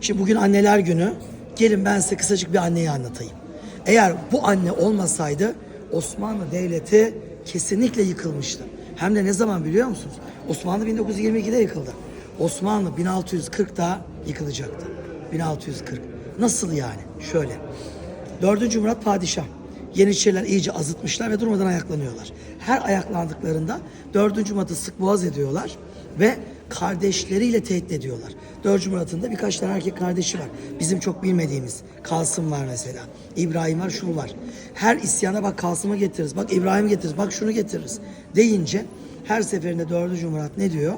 Şimdi bugün anneler günü. Gelin ben size kısacık bir anneyi anlatayım. Eğer bu anne olmasaydı Osmanlı Devleti kesinlikle yıkılmıştı. Hem de ne zaman biliyor musunuz? Osmanlı 1922'de yıkıldı. Osmanlı 1640'da yıkılacaktı. 1640. Nasıl yani? Şöyle. 4. Murat Padişah. Yeniçeriler iyice azıtmışlar ve durmadan ayaklanıyorlar. Her ayaklandıklarında 4. Murat'ı sık boğaz ediyorlar ve kardeşleriyle tehdit ediyorlar. 4. Murat'ın da birkaç tane erkek kardeşi var. Bizim çok bilmediğimiz. Kasım var mesela. İbrahim var, şu var. Her isyana bak Kasım'ı getiririz, bak İbrahim getiririz, bak şunu getiririz deyince her seferinde 4. Murat ne diyor?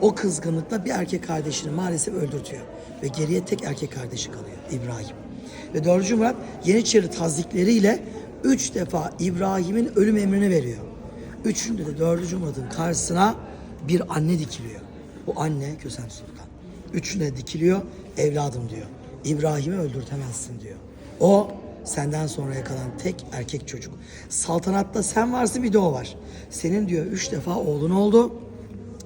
O kızgınlıkla bir erkek kardeşini maalesef öldürtüyor. Ve geriye tek erkek kardeşi kalıyor İbrahim. Ve 4. Murat Yeniçeri tazikleriyle üç defa İbrahim'in ölüm emrini veriyor. Üçünde de 4. Murat'ın karşısına bir anne dikiliyor. Bu anne Kösem Sultan. Üçüne dikiliyor evladım diyor. İbrahim'i öldürtemezsin diyor. O senden sonraya kalan tek erkek çocuk. Saltanatta sen varsın bir de o var. Senin diyor üç defa oğlun oldu.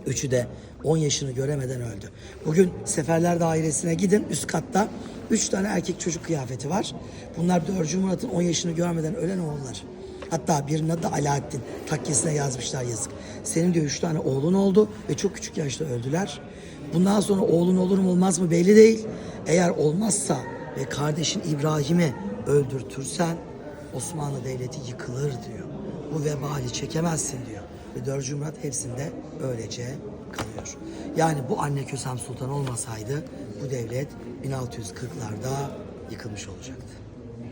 Üçü de 10 yaşını göremeden öldü. Bugün Seferler Dairesi'ne gidin üst katta 3 tane erkek çocuk kıyafeti var. Bunlar 4. Murat'ın 10 yaşını görmeden ölen oğullar. Hatta birinin adı Alaaddin. Takkesine yazmışlar yazık. Senin diyor 3 tane oğlun oldu ve çok küçük yaşta öldüler. Bundan sonra oğlun olur mu olmaz mı belli değil. Eğer olmazsa ve kardeşin İbrahim'i öldürtürsen Osmanlı Devleti yıkılır diyor. Bu vebali çekemezsin diyor. Ve 4. Murat hepsinde öylece kalıyor. Yani bu anne Kösem Sultan olmasaydı bu devlet 1640'larda yıkılmış olacaktı.